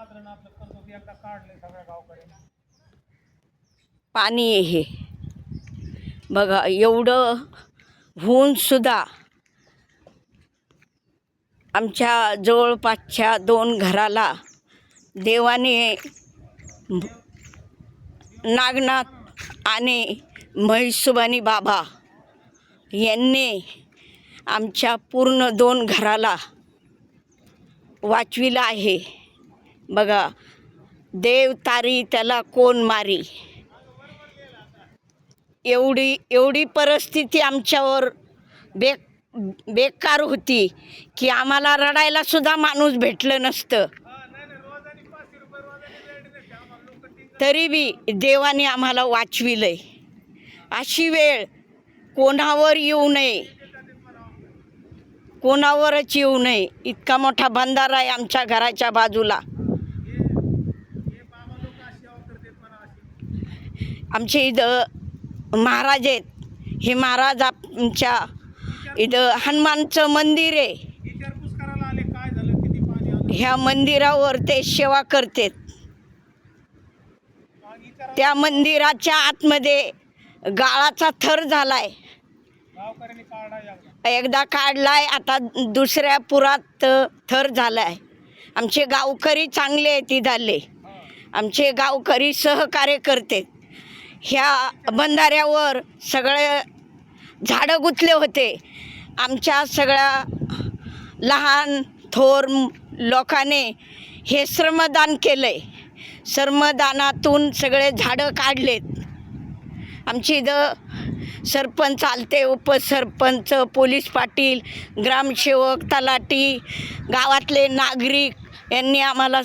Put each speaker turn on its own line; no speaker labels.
आपलं कर्ज एकदा काढलंय सगळ्या
पाणी आहे हे. बघा एवढं होऊन सुद्धा आमच्या जवळपासच्या दोन घराला देवाने नागनाथ आणि म्हैसुबानी बाबा यांनी आमच्या पूर्ण दोन घराला वाचविलं आहे. बघा देव तारी त्याला कोण मारी? एवढी एवढी परिस्थिती आमच्यावर बे बेकार होती की आम्हाला रडायला सुद्धा माणूस भेटलं नसतं. तरी बी देवाने आम्हाला वाचविलंय. अशी वेळ कोणावर येऊ नये. कोणावरच येऊ नये. इतका मोठा बंधारा आहे आमच्या घराच्या बाजूला. आमचे इथं महाराज आहेत. हे महाराज आमच्या इथं हनुमानचं मंदिर आहे. ह्या मंदिरावर ते सेवा करतात. त्या मंदिराच्या आतमध्ये गाळाचा थर झालाय.
एकदा
एकदा काढलाय आता दुसऱ्या पुरात थर झालाय. आमचे गावकरी चांगले आहेत झाले आमचे गावकरी सहकार्य करते. ह्या बंधाऱ्यावर सगळे झाडं गुंतले होते. आमच्या सगळ्या लहान थोर लोकाने हे श्रमदान केलं आहे श्रमदानातून सगळे झाडं काढलेत. आमची इथं सरपंच आलते उपसरपंच पोलीस पाटील ग्रामसेवक तलाटी गावातले नागरिक यांनी आम्हाला